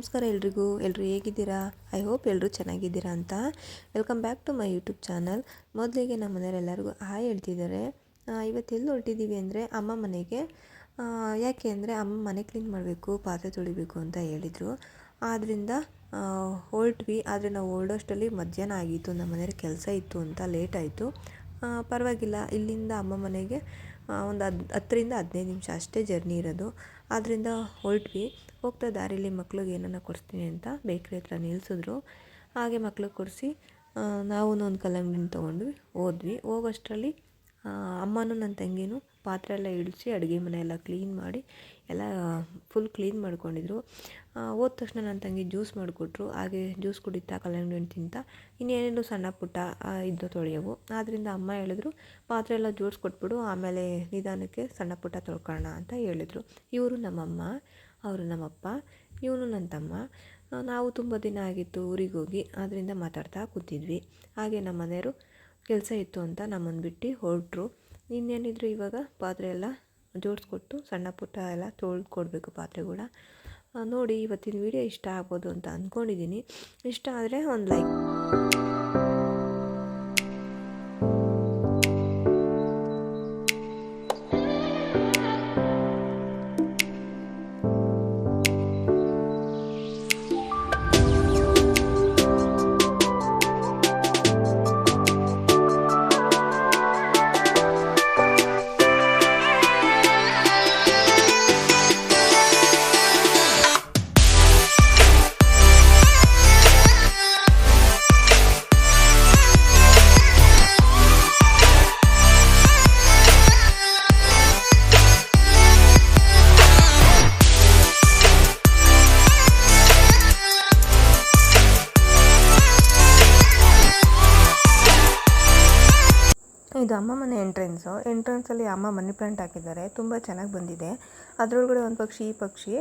ನಮಸ್ಕಾರ ಎಲ್ರಿಗೂ ಎಲ್ಲರೂ ಹೇಗಿದ್ದೀರಾ? ಐ ಹೋಪ್ ಎಲ್ಲರೂ ಚೆನ್ನಾಗಿದ್ದೀರಾ ಅಂತ. Welcome back to my YouTube channel. ಮೊದಲಿಗೆ ನಮ್ಮ ಮನೆಯವರೆಲ್ಲರಿಗೂ ಹಾಯ್ ಹೇಳ್ತಿದ್ದಾರೆ. ಇವತ್ತು ಎಲ್ಲಿ ಹೊರಟಿದ್ದೀವಿ ಅಂದರೆ ಅಮ್ಮ ಮನೆಗೆ. ಯಾಕೆ ಅಂದರೆ ಅಮ್ಮ ಮನೆ ಕ್ಲೀನ್ ಮಾಡಬೇಕು, ಪಾತ್ರೆ ತೊಳಿಬೇಕು ಅಂತ ಹೇಳಿದರು. ಆದ್ದರಿಂದ ಹೊರಟ್ವಿ. ಆದರೆ ನಾವು ಹೊರಡೋಷ್ಟರಲ್ಲಿ ಮಧ್ಯಾಹ್ನ ಆಗಿತ್ತು, ನಮ್ಮ ಮನೆಯಲ್ಲಿ ಕೆಲಸ ಇತ್ತು ಅಂತ ಲೇಟ್ ಆಯಿತು. ಪರವಾಗಿಲ್ಲ. ಇಲ್ಲಿಂದ ಅಮ್ಮ ಮನೆಗೆ ಒಂದು ಹದ್, ಹತ್ತರಿಂದ ಹದಿನೈದು ನಿಮಿಷ ಅಷ್ಟೇ ಜರ್ನಿ ಇರೋದು. ಆದ್ದರಿಂದ ಹೊರಟ್ವಿ. ಹೋಗ್ತಾ ದಾರಿಲಿ ಮಕ್ಳಿಗೆ ಏನನ್ನ ಕೊಡಿಸ್ತೀನಿ ಅಂತ ಬೇಕ್ರಿ ಹತ್ರ ನಿಲ್ಲಿಸಿದ್ರು ಹಾಗೆ ಮಕ್ಳಿಗೆ ಕೊಡಿಸಿ ನಾವು ಒಂದು ಕಲ್ಲಂಗಡಿನ ತೊಗೊಂಡ್ವಿ. ಹೋದ್ವಿ ಹೋಗೋಷ್ಟರಲ್ಲಿ ಅಮ್ಮನೂ ನನ್ನ ತಂಗಿನೂ ಪಾತ್ರೆ ಎಲ್ಲ ಇಳಿಸಿ ಅಡುಗೆ ಮನೆ ಕ್ಲೀನ್ ಮಾಡಿ ಎಲ್ಲ ಫುಲ್ ಕ್ಲೀನ್ ಮಾಡ್ಕೊಂಡಿದ್ರು. ಹೋದ ತಕ್ಷಣ ನನ್ನ ತಂಗಿ ಜ್ಯೂಸ್ ಮಾಡಿಕೊಟ್ರು. ಹಾಗೆ ಜ್ಯೂಸ್ ಕುಡಿತಾ ಕಲ್ಲಂಗಡಿ ಹಣ್ಣು ತಿಂತ. ಇನ್ನೇನೇನು ಸಣ್ಣ ಪುಟ್ಟ ಇದ್ದು ತೊಳೆಯವು. ಆದ್ದರಿಂದ ಅಮ್ಮ ಹೇಳಿದ್ರು, ಪಾತ್ರೆ ಎಲ್ಲ ಜೋಡಿಸ್ಕೊಟ್ಬಿಡು, ಆಮೇಲೆ ನಿಧಾನಕ್ಕೆ ಸಣ್ಣ ಪುಟ್ಟ ತೊಳ್ಕೊಳ್ಳೋಣ ಅಂತ ಹೇಳಿದರು. ಇವರು ನಮ್ಮಮ್ಮ, ಅವರು ನಮ್ಮಪ್ಪ, ಇವನು ನನ್ನ ತಮ್ಮ. ನಾವು ತುಂಬ ದಿನ ಆಗಿತ್ತು ಊರಿಗೆ ಹೋಗಿ ಆದ್ದರಿಂದ ಮಾತಾಡ್ತಾ ಕೂತಿದ್ವಿ. ಹಾಗೆ ನಮ್ಮ ಮನೆಯವರು ಕೆಲಸ ಇತ್ತು ಅಂತ ನಮ್ಮನ್ನು ಬಿಟ್ಟು ಹೊರಟ್ರು. ಇನ್ನೇನಿದ್ರು ಇವಾಗ ಪಾತ್ರೆ ಎಲ್ಲ ಜೋಡಿಸ್ಕೊಟ್ಟು ಸಣ್ಣ ಪುಟ್ಟ ಎಲ್ಲ ತೊಳ್ದು ಕೊಡಬೇಕು ಪಾತ್ರೆಗಳ ನೋಡಿ, ಇವತ್ತಿನ ವಿಡಿಯೋ ಇಷ್ಟ ಆಗ್ಬೋದು ಅಂತ ಅಂದ್ಕೊಂಡಿದ್ದೀನಿ. ಇಷ್ಟ ಆದರೆ ಒಂದು ಲೈಕ್ ಇದು ಅಮ್ಮ ಮನೆ ಎಂಟ್ರೆನ್ಸು ಎಂಟ್ರೆನ್ಸಲ್ಲಿ ಅಮ್ಮ ಮನಿ ಪ್ಲಾಂಟ್ ಹಾಕಿದ್ದಾರೆ. ತುಂಬ ಚೆನ್ನಾಗಿ ಬಂದಿದೆ. ಅದರೊಳಗಡೆ ಒಂದು ಪಕ್ಷಿ, ಈ ಪಕ್ಷಿ.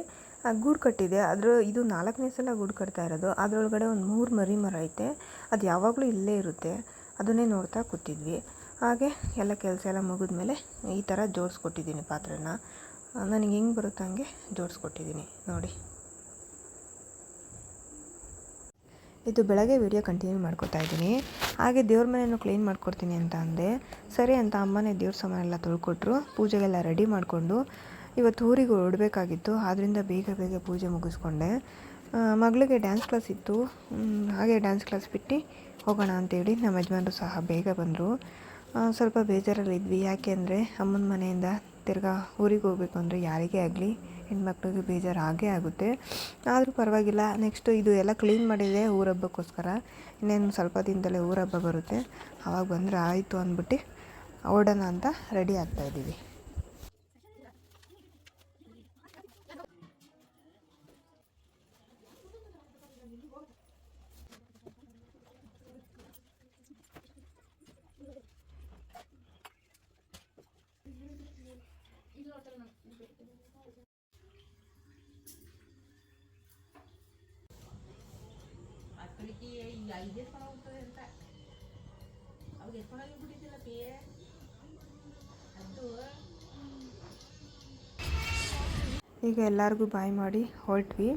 ಗೂಡು ಕಟ್ಟಿದೆ. ಅದರ, ಇದು ನಾಲ್ಕನೇ ಸಲ ಗೂಡು ಕಟ್ತಾ ಇರೋದು. ಅದರೊಳಗಡೆ ಒಂದು ಮೂರು ಮರಿ ಮರ ಐತೆ. ಅದು ಯಾವಾಗಲೂ ಇಲ್ಲೇ ಇರುತ್ತೆ. ಅದನ್ನೇ ನೋಡ್ತಾ ಕೂತಿದ್ವಿ. ಹಾಗೆ ಎಲ್ಲ ಕೆಲಸ ಎಲ್ಲ ಮುಗಿದ್ಮೇಲೆ ಈ ಥರ ಜೋಡಿಸ್ಕೊಟ್ಟಿದ್ದೀನಿ ಪಾತ್ರೆನ. ನನಗೆ ಹೆಂಗೆ ಬರುತ್ತೆ ಹಂಗೆ ಜೋಡಿಸ್ಕೊಟ್ಟಿದ್ದೀನಿ. ನೋಡಿ. ಇದು ಬೆಳಗ್ಗೆ ವಿಡಿಯೋ ಕಂಟಿನ್ಯೂ ಮಾಡ್ಕೊತಾ ಇದ್ದೀನಿ. ಹಾಗೆ ದೇವ್ರ ಮನೆಯನ್ನು ಕ್ಲೀನ್ ಮಾಡ್ಕೊಡ್ತೀನಿ ಅಂತ ಅಂದೆ. ಸರಿ ಅಂತ ಅಮ್ಮನೇ ದೇವ್ರ ಸಾಮಾನೆಲ್ಲ ತೊಳ್ಕೊಟ್ರು. ಪೂಜೆಗೆಲ್ಲ ರೆಡಿ ಮಾಡಿಕೊಂಡು ಇವತ್ತು ಊರಿಗೆ ಹೊರಡಬೇಕಾಗಿತ್ತು. ಆದ್ದರಿಂದ ಬೇಗ ಬೇಗ ಪೂಜೆ ಮುಗಿಸ್ಕೊಂಡೆ. ಮಗಳಿಗೆ ಡ್ಯಾನ್ಸ್ ಕ್ಲಾಸ್ ಇತ್ತು. ಹಾಗೆ ಡ್ಯಾನ್ಸ್ ಕ್ಲಾಸ್ ಬಿಟ್ಟು ಹೋಗೋಣ ಅಂತೇಳಿ ನಮ್ಮ ಯಜಮಾನರು ಸಹ ಬೇಗ ಬಂದರು. ಸ್ವಲ್ಪ ಬೇಜಾರಲ್ಲಿದ್ವಿ. ಯಾಕೆ ಅಂದರೆ ಅಮ್ಮನ ಮನೆಯಿಂದ ತಿರ್ಗಾ ಊರಿಗೆ ಹೋಗ್ಬೇಕು ಅಂದರೆ ಯಾರಿಗೇ ಆಗಲಿ ಹೆಣ್ಮಕ್ಳಿಗೆ ಬೇಜಾರು ಆಗೇ ಆಗುತ್ತೆ. ಆದರೂ ಪರವಾಗಿಲ್ಲ ನೆಕ್ಸ್ಟು ಇದು ಎಲ್ಲ ಕ್ಲೀನ್ ಮಾಡಿದೆ ಊರ ಹಬ್ಬಕ್ಕೋಸ್ಕರ ಇನ್ನೇನು ಸ್ವಲ್ಪ ದಿನದಲ್ಲೇ ಊರ ಹಬ್ಬ ಬರುತ್ತೆ. ಆವಾಗ ಬಂದರೆ ಆಯಿತು ಅಂದ್ಬಿಟ್ಟು ಓಡೋಣ ಅಂತ ರೆಡಿ ಆಗ್ತಾ ಈಗ ಐದು ಅಂತ ಎತ್ಕೊಂಡೋಗಿ ಬಿಟ್ಟಿದ್ದಿಲ್ಲ ಅದು ಈಗ ಎಲ್ಲರಿಗೂ ಬಾಯ್ ಮಾಡಿ ಹೊರಟ್ವಿ.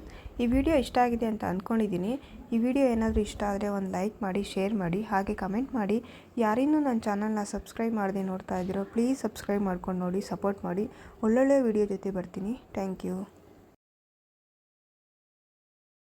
ಈ ವಿಡಿಯೋ ಇಷ್ಟ ಆಗಿದೆ ಅಂತ ಅಂದ್ಕೊಂಡಿದ್ದೀನಿ ಈ ವಿಡಿಯೋ ಏನಾದರೂ ಇಷ್ಟ ಆದರೆ ಒಂದು ಲೈಕ್ ಮಾಡಿ ಶೇರ್ ಮಾಡಿ, ಹಾಗೆ ಕಮೆಂಟ್ ಮಾಡಿ. ಯಾರಿನ್ನೂ ನನ್ನ ಚಾನಲ್ನ ಸಬ್ಸ್ಕ್ರೈಬ್ ಮಾಡದೆ ನೋಡ್ತಾ ಇದ್ದೀರೋ ಪ್ಲೀಸ್ ಸಬ್ಸ್ಕ್ರೈಬ್ ಮಾಡ್ಕೊಂಡು ನೋಡಿ ಸಪೋರ್ಟ್ ಮಾಡಿ. ಒಳ್ಳೊಳ್ಳೆ ವಿಡಿಯೋ ಜೊತೆ ಬರ್ತೀನಿ. Thank you